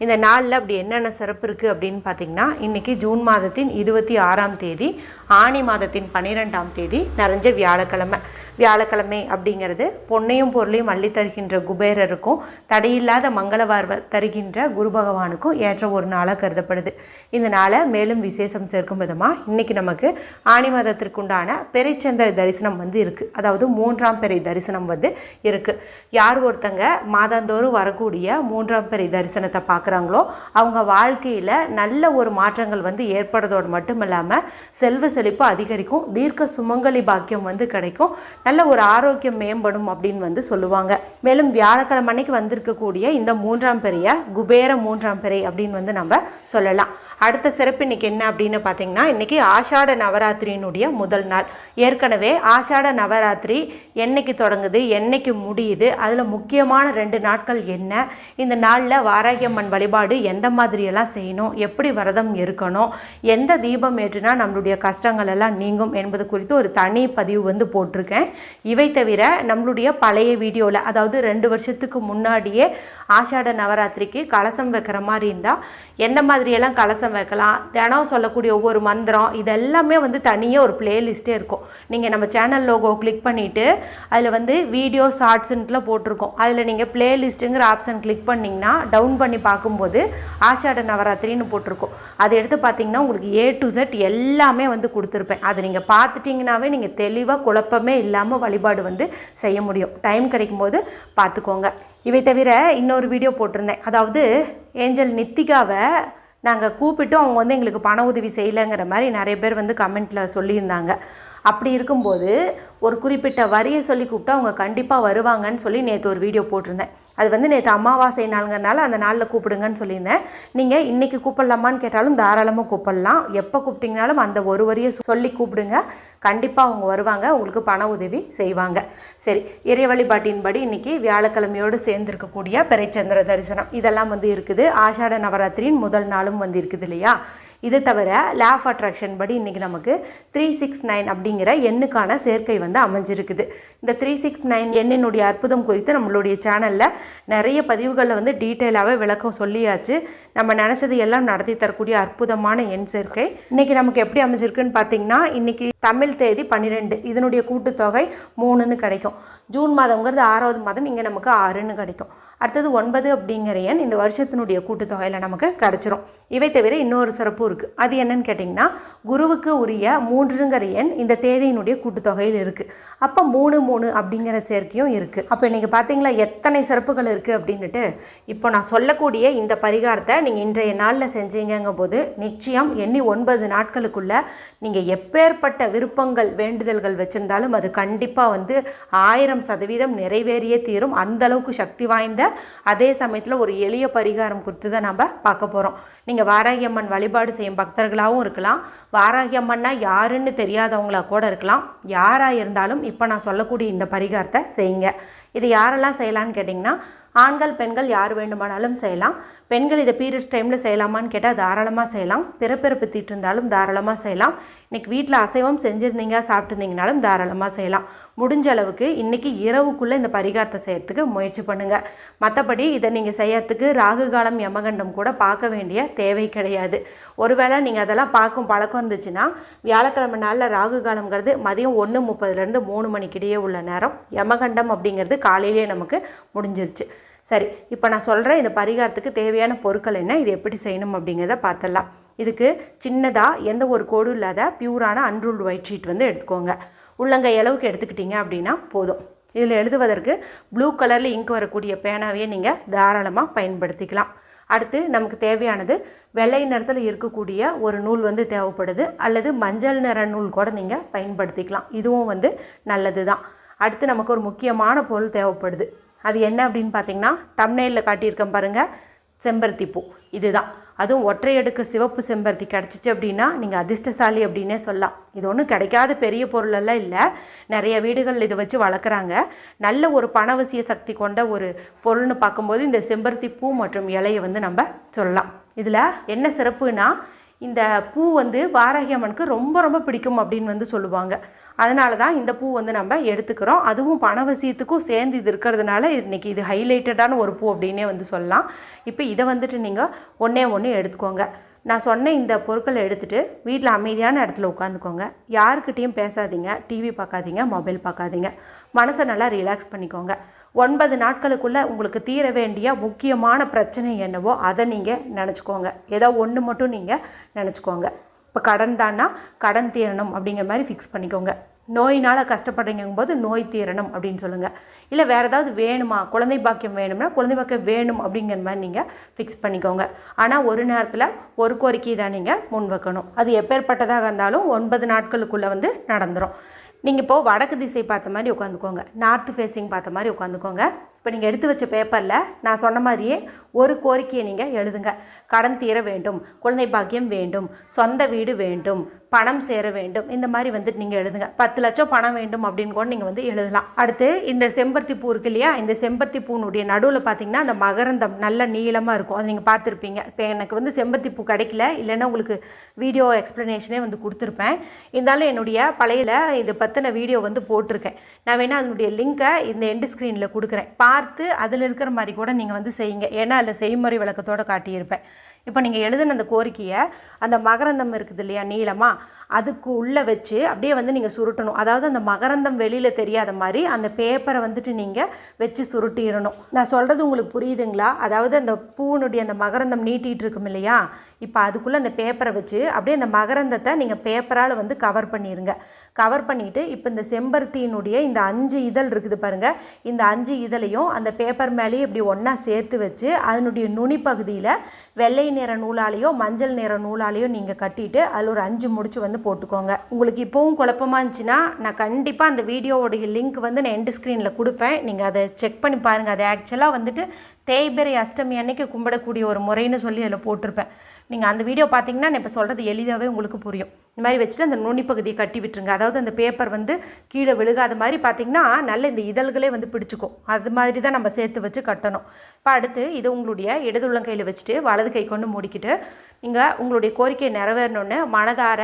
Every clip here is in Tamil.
இந்த நாளில் அப்படி என்னென்ன சிறப்பு இருக்குது அப்படின்னு பார்த்தீங்கன்னா இன்றைக்கி ஜூன் மாதத்தின் இருபத்தி ஆறாம் தேதி ஆனி மாதத்தின் பன்னிரெண்டாம் தேதி நிறைஞ்ச வியாழக்கிழமை. வியாழக்கிழமை அப்படிங்கிறது பொன்னையும் பொருளையும் அள்ளி தருகின்ற குபேரருக்கும் தடையில்லாத மங்களவார்வ தருகின்ற குரு பகவானுக்கும் ஏற்ற ஒரு நாளாக கருதப்படுது. இந்த நாளை மேலும் விசேஷம் சேர்க்கும் விதமாக இன்றைக்கி நமக்கு ஆனி மாதத்திற்குண்டான பெரைச்சந்திர தரிசனம் வந்து இருக்குது அதாவது மூன்றாம் பெரை தரிசனம் வந்து இருக்குது யார் ஒருத்தங்க மாதந்தோறும் வரக்கூடிய மூன்றாம் பெரை தரிசனத்தை பார்க்குறாங்களோ அவங்க வாழ்க்கையில் நல்ல ஒரு மாற்றங்கள் வந்து ஏற்படுறதோடு மட்டும் இல்லாமல் செல்வ செழிப்பு அதிகரிக்கும் தீர்க்க சுமங்கலி பாக்கியம் வந்து கிடைக்கும் நல்ல ஒரு ஆரோக்கியம் மேம்படும் அப்படின்னு வந்து சொல்லுவாங்க. மேலும் வியாழக்கிழமை அன்னைக்கு வந்திருக்கக்கூடிய இந்த மூன்றாம் பெரிய குபேர மூன்றாம் பெரிய அப்படின்னு வந்து நம்ம சொல்லலாம். அடுத்த சிறப்பு இன்னைக்கு என்ன அப்படின்னு பார்த்தீங்கன்னா இன்னைக்கு ஆஷாட நவராத்திரியினுடைய முதல் நாள். ஏற்கனவே ஆஷாட நவராத்திரி என்னைக்கு தொடங்குது என்னைக்கு முடியுது அதில் முக்கியமான ரெண்டு நாட்கள் என்ன இந்த நாளில் வாராகியம்மன் வழிபாடு எந்த மாதிரியெல்லாம் செய்யணும் எப்படி விரதம் இருக்கணும் எந்த தீபம் ஏற்றுனா நம்மளுடைய கஷ்டங்கள் எல்லாம் நீங்கும் என்பது குறித்து ஒரு தனி பதிவு வந்து போட்டிருக்கேன். இவை தவிர நம்மளுடைய பழைய வீடியோவில் அதாவது ரெண்டு வருஷத்துக்கு முன்னாடியே ஆஷாட நவராத்திரிக்கு கலசம் வைக்கிற மாதிரி இருந்தால் எந்த மாதிரியெல்லாம் கலசம் வைக்கலாம் தினம் சொல்லக்கூடிய ஒவ்வொரு மந்திரம் இதெல்லாமே வந்து தனியாக ஒரு பிளேலிஸ்ட்டே இருக்கும். நீங்கள் நம்ம சேனல் லோகோ கிளிக் பண்ணிவிட்டு அதில் வந்து வீடியோ ஷார்ட்ஸுன்ட்டுலாம் போட்டிருக்கோம். அதில் நீங்கள் பிளேலிஸ்ட்டுங்கிற ஆப்ஷன் கிளிக் பண்ணிங்கன்னா டவுன் பண்ணி பார்க்கும்போது ஆஷாட நவராத்திரின்னு போட்டிருக்கோம். அதை எடுத்து பார்த்தீங்கன்னா உங்களுக்கு ஏ டு செட் எல்லாமே வந்து கொடுத்துருப்பேன். அதை நீங்கள் பார்த்துட்டிங்கனாவே நீங்கள் தெளிவாக குழப்பமே இல்லாமல் வழிபாடு வந்து செய்ய முடியும். டைம் கிடைக்கும்போது பார்த்துக்கோங்க. இவை தவிர இன்னொரு வீடியோ போட்டிருந்தேன். அதாவது ஏஞ்சல் நித்திகாவை நாங்கள் கூப்பிட்டு அவங்க வந்து எங்களுக்கு பண உதவி செய்யலைங்கிற மாதிரி நிறைய பேர் வந்து கமெண்ட்டில் சொல்லியிருந்தாங்க. அப்படி இருக்கும்போது ஒரு குறிப்பிட்ட வரியை சொல்லி கூப்பிட்டா அவங்க கண்டிப்பாக வருவாங்கன்னு சொல்லி நேற்று ஒரு வீடியோ போட்டிருந்தேன். அது வந்து நேற்று அமாவாசை நாளுங்கிறனால அந்த நாளில் கூப்பிடுங்கன்னு சொல்லியிருந்தேன். நீங்கள் இன்றைக்கி கூப்பிடலாமான்னு கேட்டாலும் தாராளமாக கூப்பிடலாம். எப்போ கூப்பிட்டிங்கனாலும் அந்த ஒரு வரியை சொல்லி கூப்பிடுங்க. கண்டிப்பாக அவங்க வருவாங்க. உங்களுக்கு பண உதவி செய்வாங்க. சரி இறை வழிபாட்டின்படி இன்றைக்கி வியாழக்கிழமையோடு சேர்ந்திருக்கக்கூடிய பிறைச்சந்திர தரிசனம். இதெல்லாம் வந்து இருக்குது. ஆஷாட நவராத்திரியின் முதல் நாளும் வந்து இருக்குது இல்லையா? இது தவிர லேஃப் அட்ராக்ஷன் படி இன்றைக்கி நமக்கு த்ரீ சிக்ஸ் நைன் அப்படிங்கிற எண்ணுக்கான சேர்க்கை வந்து அமைஞ்சிருக்குது. இந்த த்ரீ சிக்ஸ் நைன் எண்ணினுடைய அற்புதம் குறித்து நம்மளுடைய சேனலில் நிறைய பதிவுகளில் வந்து டீட்டெயிலாகவே விளக்கம் சொல்லியாச்சு. நம்ம நினச்சது எல்லாம் நடத்தி தரக்கூடிய அற்புதமான எண் சேர்க்கை. இன்றைக்கி நமக்கு எப்படி அமைஞ்சிருக்குன்னு பார்த்தீங்கன்னா இன்றைக்கி தமிழ் தேதி பன்னிரெண்டு. இதனுடைய கூட்டுத்தொகை மூணுன்னு கிடைக்கும். ஜூன் மாதங்கிறது ஆறாவது மாதம் இங்கே நமக்கு ஆறுன்னு கிடைக்கும். அடுத்தது ஒன்பது அப்படிங்கிற எண் இந்த வருஷத்தினுடைய கூட்டுத்தொகையில் நமக்கு கிடச்சிரும். இவை தவிர இன்னொரு சிறப்பு இருக்குது அது என்னன்னு கேட்டிங்கன்னா குருவுக்கு உரிய மூன்றுங்கிற எண் இந்த தேதியினுடைய கூட்டுத்தொகையில் இருக்குது அப்போ மூணு மூணு அப்படிங்கிற சேர்க்கையும் இருக்குது அப்போ இன்றைக்கி பார்த்தீங்களா எத்தனை சிறப்புகள் இருக்குது அப்படின்னுட்டு இப்போ நான் சொல்லக்கூடிய இந்த பரிகாரத்தை நீங்கள் இன்றைய நாளில் செஞ்சீங்கங்கும் போது நிச்சயம் எண்ணி ஒன்பது நாட்களுக்குள்ளே நீங்கள் எப்பேற்பட்ட விருப்பங்கள் வேண்டுதல்கள் வச்சுருந்தாலும் அது கண்டிப்பாக வந்து ஆயிரம் சதவீதம் நிறைவேறியே தீரும். அந்த அளவுக்கு சக்தி வாய்ந்த அதே சமயத்தில் ஒரு எளிய பரிகாரம் குறித்து தான் நம்ம பார்க்க போகிறோம் நீங்கள் வாராகியம்மன் வழிபாடு செய்யும் பக்தர்களாகவும் இருக்கலாம். வாராகி அம்மன்னா யாருன்னு தெரியாதவங்களா கூட இருக்கலாம். யாராக இருந்தாலும் இப்போ நான் சொல்லக்கூடிய இந்த பரிகாரத்தை செய்யுங்க. இது யாரெல்லாம் செய்யலான்னு கேட்டிங்கன்னா ஆண்கள் பெண்கள் யார் வேண்டுமானாலும் செய்யலாம். பெண்கள் இதை பீரியட்ஸ் டைமில் செய்யலாமான்னு கேட்டால் தாராளமாக செய்யலாம். பிறப்பிறப்பு தீட்டு இருந்தாலும் தாராளமாக செய்யலாம். இன்றைக்கி வீட்டில் அசைவம் செஞ்சுருந்தீங்க சாப்பிட்டுருந்தீங்கனாலும் தாராளமாக செய்யலாம். முடிஞ்ச அளவுக்கு இன்றைக்கி இரவுக்குள்ளே இந்த பரிகாரத்தை செய்யறதுக்கு முயற்சி பண்ணுங்கள் மற்றபடி இதை நீங்கள் செய்யறதுக்கு ராகு காலம் யமகண்டம் கூட பார்க்க வேண்டிய தேவை கிடையாது. ஒருவேளை நீங்கள் அதெல்லாம் பார்க்கும் பழக்கம் இருந்துச்சுன்னா வியாழக்கிழமை நாளில் ராகு காலம்ங்கிறது மதியம் ஒன்று முப்பதுலேருந்து மூணு மணிக்கிடையே உள்ள நேரம். யமகண்டம் அப்படிங்கிறது காலையிலேயே நமக்கு முடிஞ்சிருச்சு. சரி இப்போ நான் சொல்கிறேன் இந்த பரிகாரத்துக்கு தேவையான பொருட்கள் என்ன இது எப்படி செய்யணும் அப்படிங்கிறத பார்த்துடலாம். இதுக்கு சின்னதாக எந்த ஒரு கோடும் இல்லாத பியூரான அன்ரூல்டு ஒயிட் ஷீட் வந்து எடுத்துக்கோங்க. உள்ளங்கை அளவுக்கு எடுத்துக்கிட்டீங்க அப்படின்னா போதும். இதில் எழுதுவதற்கு ப்ளூ கலரில் இங்க் வரக்கூடிய பேனாவையே நீங்கள் தாராளமாக பயன்படுத்திக்கலாம். அடுத்து நமக்கு தேவையானது வெள்ளை நிறத்தில் இருக்கக்கூடிய ஒரு நூல் வந்து தேவைப்படுது அல்லது மஞ்சள் நிற நூல் கூட நீங்கள் பயன்படுத்திக்கலாம். இதுவும் வந்து நல்லது தான் அடுத்து நமக்கு ஒரு முக்கியமான பொருள் தேவைப்படுது. அது என்ன அப்படின்னு பார்த்தீங்கன்னா தமிழ்நெல்லில் காட்டியிருக்கேன் பாருங்கள் செம்பருத்தி பூ. இதுதான். அதுவும் ஒற்றை அடுக்கு சிவப்பு செம்பருத்தி கிடச்சிச்சு அப்படின்னா நீங்கள் அதிர்ஷ்டசாலி அப்படின்னே சொல்லலாம். இது ஒன்றும் கிடைக்காத பெரிய பொருளெல்லாம் இல்லை. நிறைய வீடுகள் இதை வச்சு வளர்க்குறாங்க. நல்ல ஒரு பணவசிய சக்தி கொண்ட ஒரு பொருள்னு பார்க்கும்போது இந்த செம்பருத்தி பூ மற்றும் இலையை வந்து நம்ம சொல்லலாம். இதில் என்ன சிறப்புனா இந்த பூ வந்து வாராகி அம்மனுக்கு ரொம்ப ரொம்ப பிடிக்கும் அப்படின்னு வந்து சொல்லுவாங்க. அதனால தான் இந்த பூ வந்து நம்ம எடுத்துக்கிறோம். அதுவும் பணவசியத்துக்கும் சேர்ந்து இது இருக்கிறதுனால இன்றைக்கி இது ஹைலைட்டடான ஒரு பூ அப்படின்னே வந்து சொல்லலாம். இப்போ இதை வந்துட்டு நீங்கள் ஒன்றே ஒன்று எடுத்துக்கோங்க. நான் சொன்ன இந்த பொருட்களை எடுத்துகிட்டு வீட்டில் அமைதியான இடத்துல உட்காந்துக்கோங்க. யாருக்கிட்டேயும் பேசாதீங்க. டிவி பார்க்காதீங்க மொபைல் பார்க்காதீங்க மனசை நல்லா ரிலாக்ஸ் பண்ணிக்கோங்க. ஒன்பது நாட்களுக்குள்ளே உங்களுக்கு தீர வேண்டிய முக்கியமான பிரச்சனை என்னவோ அதை நீங்கள் நினச்சிக்கோங்க. ஏதோ ஒன்று மட்டும் நீங்கள் நினச்சிக்கோங்க. இப்போ கடன் தான்னா கடன் தீரணும் அப்படிங்கிற மாதிரி ஃபிக்ஸ் பண்ணிக்கோங்க. நோயினால் கஷ்டப்படுறீங்கும் போது நோய் தீரணும் அப்படின்னு சொல்லுங்கள் இல்லை வேறு ஏதாவது வேணுமா? குழந்தை பாக்கியம் வேணும்னா குழந்தை பாக்கியம் வேணும் அப்படிங்கிற மாதிரி நீங்கள் ஃபிக்ஸ் பண்ணிக்கோங்க. ஆனால் ஒரு நேரத்தில் ஒரு கோரிக்கை தான் நீங்கள் முன் வைக்கணும் அது எப்பேற்பட்டதாக இருந்தாலும் ஒன்பது நாட்களுக்குள்ளே வந்து நடந்துடும் நீங்கள் இப்போது வடக்கு திசை பார்த்த மாதிரி உட்காந்துக்கோங்க. நார்த்து ஃபேஸிங் பார்த்த மாதிரி உட்காந்துக்கோங்க. இப்போ நீங்கள் எடுத்து வச்ச பேப்பரில் நான் சொன்ன மாதிரியே ஒரு கோரிக்கையை நீங்கள் எழுதுங்க. கடன் தீர வேண்டும் குழந்தை பாக்கியம் வேண்டும் சொந்த வீடு வேண்டும் பணம் சேர வேண்டும் இந்த மாதிரி வந்துட்டு நீங்கள் எழுதுங்க. பத்து லட்சம் பணம் வேண்டும் அப்படின்னு கூட நீங்கள் வந்து எழுதலாம். அடுத்து இந்த செம்பருத்தி பூ இருக்கு இல்லையா? இந்த செம்பருத்தி பூனுடைய நடுவில் பார்த்தீங்கன்னா அந்த மகரந்தம் நல்ல நீளமாக இருக்கும். அதை நீங்கள் பார்த்துருப்பீங்க. இப்போ எனக்கு வந்து செம்பருத்தி பூ கிடைக்கல. இல்லைன்னா உங்களுக்கு வீடியோ எக்ஸ்ப்ளனேஷனே வந்து கொடுத்துருப்பேன். இருந்தாலும் என்னுடைய பழையில இது பற்றின வீடியோ வந்து போட்டிருக்கேன். நான் வேணால் அதனுடைய லிங்க்கை இந்த எண்டு ஸ்க்ரீனில் கொடுக்குறேன். பார்த்து அதில் இருக்கிற மாதிரி கூட நீங்கள் வந்து செய்யுங்க. ஏன்னா அதில் செய்முறை விளக்கத்தோடு காட்டியிருப்பேன். இப்போ நீங்கள் எழுதின அந்த கோரிக்கையை அந்த மகரந்தம் இருக்குது இல்லையா நீளமாக அதுக்கு உள்ளே வச்சு அப்படியே வந்து நீங்கள் சுருட்டணும். அதாவது அந்த மகரந்தம் வெளியில் தெரியாத மாதிரி அந்த பேப்பரை வந்துட்டு நீங்கள் வச்சு சுருட்டிடணும். நான் சொல்கிறது உங்களுக்கு புரியுதுங்களா? அதாவது அந்த பூனுடைய அந்த மகரந்தம் நீட்டிகிட்டு இருக்கும் இல்லையா? இப்போ அதுக்குள்ளே அந்த பேப்பரை வச்சு அப்படியே அந்த மகரந்தத்தை நீங்கள் பேப்பரால் வந்து கவர் பண்ணிடுங்க கவர் பண்ணிவிட்டு இப்போ இந்த செம்பருத்தியினுடைய இந்த அஞ்சு இதழ் இருக்குது பாருங்கள் இந்த அஞ்சு இதழையும் அந்த பேப்பர் மேலேயே இப்படி ஒன்றா சேர்த்து வச்சு அதனுடைய நுனி பகுதியில் வெள்ளை நிற நூலாலேயோ மஞ்சள் நிற நூலாலேயோ நீங்கள் கட்டிட்டு அதில் ஒரு அஞ்சு முடிச்சு வந்து போட்டுக்கோங்க. உங்களுக்கு இப்போவும் குழப்பமா இருந்துச்சுன்னா நான் கண்டிப்பாக அந்த வீடியோவோடைய லிங்க் வந்து நான் எண்டு ஸ்க்ரீனில் கொடுப்பேன். நீங்கள் அதை செக் பண்ணி பாருங்கள் அது ஆக்சுவலாக வந்துட்டு தேய்பிரை அஷ்டமி அன்னைக்கு கும்பிடக்கூடிய ஒரு முறைன்னு சொல்லி அதில் போட்டிருப்பேன். நீங்கள் அந்த வீடியோ பார்த்தீங்கன்னா நான் இப்போ சொல்கிறது எளிதாகவே உங்களுக்கு புரியும். இந்த மாதிரி வச்சுட்டு அந்த நுனி பகுதியை கட்டி விட்டுருங்க. அதாவது அந்த பேப்பர் வந்து கீழே விழுகாத மாதிரி பார்த்தீங்கன்னா நல்ல இந்த இதழ்களே வந்து பிடிச்சிக்கும். அது மாதிரி தான் நம்ம சேர்த்து வச்சு கட்டணும். இப்போ அடுத்து இது உங்களுடைய இடது உள்ளங்கையில் வச்சுட்டு வலது கை கொண்டு மூடிக்கிட்டு நீங்கள் உங்களுடைய கோரிக்கையை நிறைவேறணுன்னு மனதார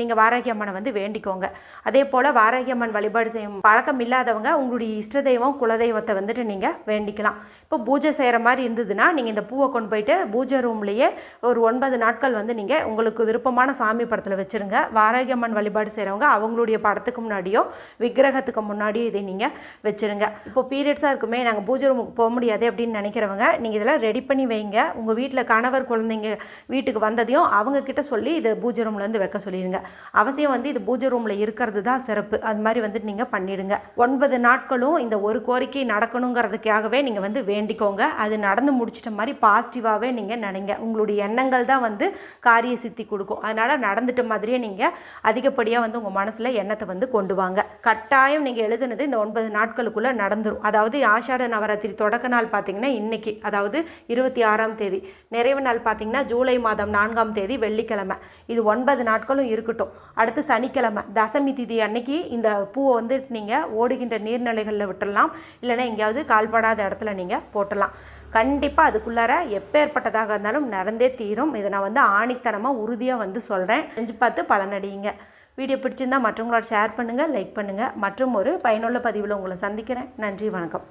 நீங்கள் வாராகி அம்மனை வந்து வேண்டிக்கோங்க. அதே போல் வாராகி அம்மன் வழிபாடு செய்யும் பழக்கம் இல்லாதவங்க உங்களுடைய இஷ்ட தெய்வம் குலதெய்வத்தை வந்துட்டு நீங்கள் வேண்டிக்கலாம். இப்போ பூஜை செய்கிற மாதிரி இருந்ததுன்னா நீங்கள் இந்த பூவை கொண்டு போயிட்டு பூஜை ரூம்லேயே ஒரு ஒன்பது நாட்கள் வந்து நீங்கள் உங்களுக்கு விருப்பமான சாமி படத்தில் வச்சுருங்க. வாராகியம்மன் வழிபாடு செய்கிறவங்க அவங்களுடைய படத்துக்கு முன்னாடியோ விக்கிரகத்துக்கு முன்னாடியோ இதை நீங்கள் வச்சுருங்க. இப்போ பீரியட்ஸாக இருக்குமே நாங்கள் பூஜை ரூமுக்கு போக முடியாது அப்படின்னு நினைக்கிறவங்க நீங்கள் இதெல்லாம் ரெடி பண்ணி வைங்க. உங்கள் வீட்டில் கணவர் குழந்தைங்க வீட்டுக்கு வந்ததையும் அவங்கக்கிட்ட சொல்லி இதை பூஜை ரூம்லேருந்து வைக்க சொல்லிடுங்க. அவசியம் வந்து இது பூஜை ரூமில் இருக்கிறது தான் சிறப்பு. அது மாதிரி வந்துட்டு நீங்கள் பண்ணிடுங்க. ஒன்பது நாட்களும் இந்த ஒரு கோரிக்கை நடக்கணுங்கிறதுக்காகவே நீங்கள் வந்து வேண்டிக்கோங்க. அது நடந்து முடிச்சிட்ட மாதிரி பாசிட்டிவாகவே நீங்கள் நினைங்க. உங்களுடைய எண்ணங்கள் தான் வந்து காரிய சித்தி கொடுக்கும். அதனால் நடந்துட்ட மாதிரியே நீங்கள் அதிகப்படியாக வந்து உங்கள் மனசில் எண்ணத்தை வந்து கொண்டு வாங்க. கட்டாயம் நீங்கள் எழுதுனது இந்த ஒன்பது நாட்களுக்குள்ளே நடந்துடும் அதாவது ஆஷாட நவராத்திரி தொடக்க நாள் பார்த்தீங்கன்னா இன்னைக்கு அதாவது இருபத்தி ஆறாம் தேதி. நிறைவு நாள் பார்த்தீங்கன்னா ஜூலை மாதம் நான்காம் தேதி வெள்ளிக்கிழமை. இது ஒன்பது நாட்களும் இருக்கட்டும். அடுத்து சனிக்கிழமை தசமி திதி அன்னைக்கு இந்த பூவை வந்து நீங்கள் ஓடுகின்ற நீர்நிலைகளில் விட்டுடலாம் இல்லைன்னா எங்கேயாவது கால்படாத இடத்துல நீங்கள் போட்டலாம். கண்டிப்பாக அதுக்குள்ளார எப்பேற்பட்டதாக இருந்தாலும் நடந்தே தீரும். இதை நான் வந்து ஆணித்தனமாக உறுதியாக வந்து சொல்கிறேன் செஞ்சு பார்த்து பலனடையுங்க. வீடியோ பிடிச்சிருந்தா மற்றவங்களோட ஷேர் பண்ணுங்கள் லைக் பண்ணுங்கள் மற்றும் ஒரு பயனுள்ள பதிவில் உங்களை சந்திக்கிறேன். நன்றி வணக்கம்.